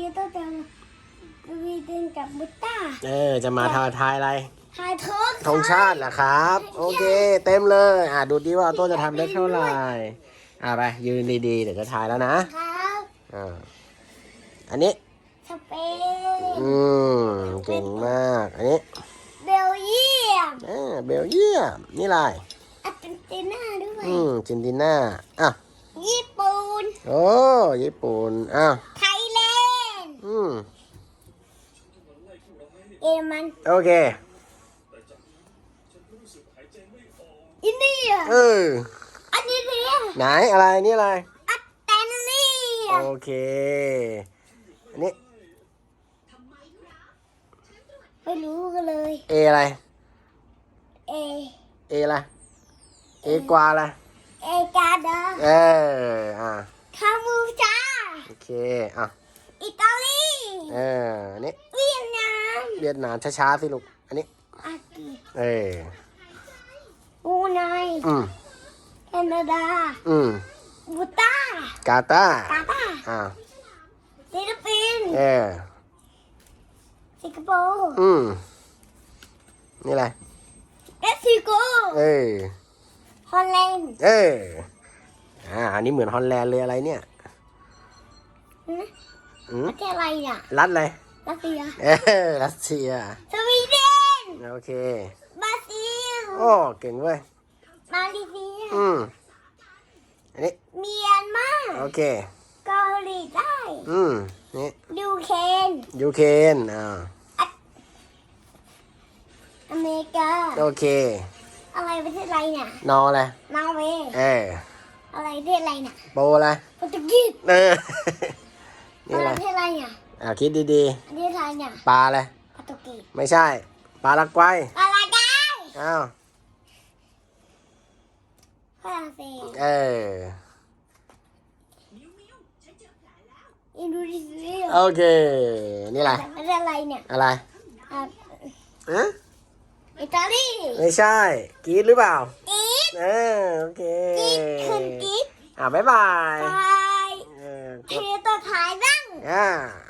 ดีโต้จะวีเดนกับบุตต้าเออ จะมาทาทายอะไรทายทอกธงชาติเหรอครับ โอเค เต็มเลย อะดูดิว่าโต้จะทำได้เท่าไหร่อะไปยืนดีๆ เดี๋ยวจะทายแล้วนะครับอ่าอันนี้ สเปนอืมเก่งมาก อันนี้เบลเยียมอ่าเบลเยียมนี่อะไรอาร์เจนตินาด้วยอืมจินติน่าอะญี่ปุ่นโอ้ญี่ปุ่นอะไทยแลนด์อื มเยอรมันโอเค อินเดียเออ อันนี้เรียไหนอะไรนี่อะไร อัตแตนเลียโอเค อันนี้ไม่รู้กันเลย เออะไร เอ เออะไร เอกวาอะไร เอกาดาเออ อะคาบูชาโอเค อะอิตาลี เอออันนี้เวียดนามเวียดนามช้าๆสิลูก อันนี้อากีเออบูไนอืมแคนาดาอืมบูตากาตาร์กาตาร์อ่าฟิลิปปินส์เออสิงคโปร์อืมนี่อะไรเม็กซิโกเออฮอลแลนด์เอออ่าอันนี้เหมือนฮอลแลนด์เลยอะไรเนี่ยหืม อืมประเทศอะไรอะรัฐอะไรรัสเซียเออรัสเซียสวีเดนโอเคบราซิลโอ้เก่งเว้ยมาเลเซียอืมอันนี้เมียนมาโอเคเกาหลีใต้อืมนี่ยูเครนยูเครนอ่าอเมริกาโอเค อะไรประเทศอะไรเนี่ยนออะไรนอร์เวย์เอออะไรประเทศอะไรเนี่ยโปอะไรโปรตุเกีสเอออะ นี่ไรอะไรประเทศอะไรเนี่ยอ่าคิดดีประเทศอะไรเนี่ยๆ ปลาอะไรโปรตุเกีสไม่ใช่ ปลารากวัยอะไรกันอ้าวฝรั่งเศสเออ อินโดนีเซียโอเค นี่อะไรประเทศอะไรเนี่ยอะไรอะฮะอิตาลีไม่ใช่กรีดหรือเปล่ากีดเออ โอเคกีดคืนกีดอ่าบ๊ายบายไปเออเทตัวท้า Yeah.